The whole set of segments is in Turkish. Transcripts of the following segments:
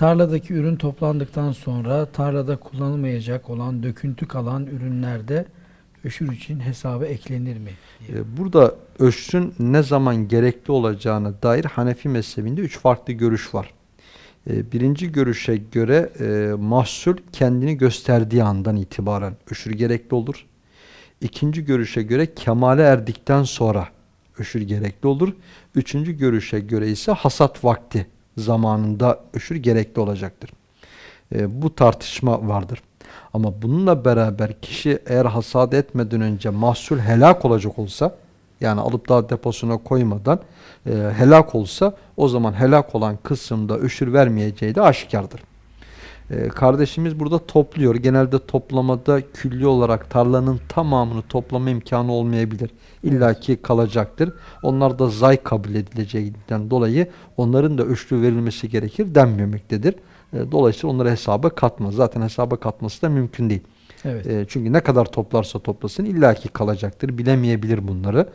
Tarladaki ürün toplandıktan sonra tarlada kullanılmayacak olan döküntü kalan ürünlerde öşür için hesaba eklenir mi? Ee, burada öşrün ne zaman gerekli olacağına dair Hanefi mezhebinde üç farklı görüş var. Ee, birinci görüşe göre e, mahsul kendini gösterdiği andan itibaren öşür gerekli olur. İkinci görüşe göre kemale erdikten sonra öşür gerekli olur. Üçüncü görüşe göre ise hasat vakti zamanında öşür gerekli olacaktır. E, bu tartışma vardır. Ama bununla beraber kişi eğer hasat etmeden önce mahsul helak olacak olsa yani alıp daha deposuna koymadan e, helak olsa o zaman helak olan kısımda öşür vermeyeceği de aşikardır. E, kardeşimiz burada topluyor. Genelde toplamada külli olarak tarlanın tamamını toplama imkanı olmayabilir. İlla ki kalacaktır. Onlar da zay kabul edileceğinden dolayı onların da öşrü verilmesi gerekir denmemektedir. E, Dolayısıyla onları hesaba katmaz. Zaten hesaba katması da mümkün değil. Evet. E, çünkü ne kadar toplarsa toplasın illaki kalacaktır. Bilemeyebilir bunları.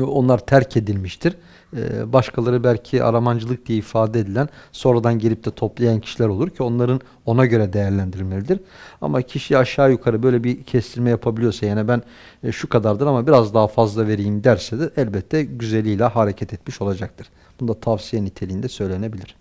Onlar terk edilmiştir. E, Başkaları belki aramancılık diye ifade edilen sonradan gelip de toplayan kişiler olur ki onların ona göre değerlendirmelidir. Ama kişi aşağı yukarı böyle bir kestirme yapabiliyorsa yani ben e, şu kadardır ama biraz daha fazla vereyim derse de elbette güzeliyle hareket etmiş olacaktır. Bunda tavsiye niteliğinde söylenebilir.